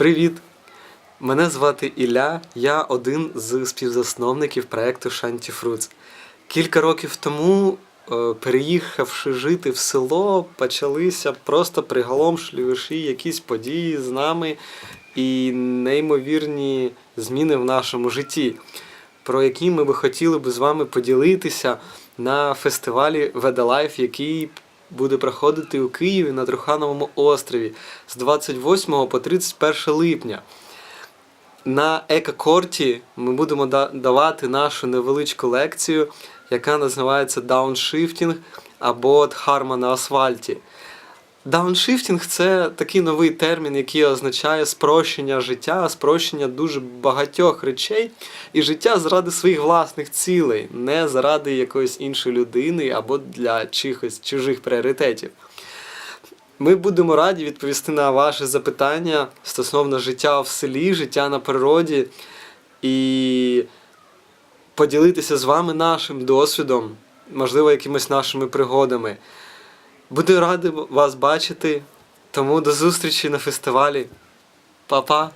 Привіт! Мене звати Ілля, я один з співзасновників проєкту Shanty Fruits. Кілька років тому, е, переїхавши жити в село, почалися просто приголомшливіші якісь події з нами і неймовірні зміни в нашому житті, про які ми би хотіли би з вами поділитися на фестивалі Ведалайф, який буде проходити у Києві на Трухановому острові з 28 по 31 липня. На екокорті ми будемо давати нашу невеличку лекцію, яка називається Дауншифтінг або Дхарма на асфальті. Дауншифтінг це такий новий термін, який означає спрощення життя, спрощення дуже багатьох речей і життя заради своїх власних цілей, не заради якоїсь іншої людини або для чихось чужих пріоритетів. Ми будемо раді відповісти на ваші запитання стосовно життя в селі, життя на природі і поділитися з вами нашим досвідом, можливо, якимись нашими пригодами. Буду радий вас бачити, тому до зустрічі на фестивалі. Па-па!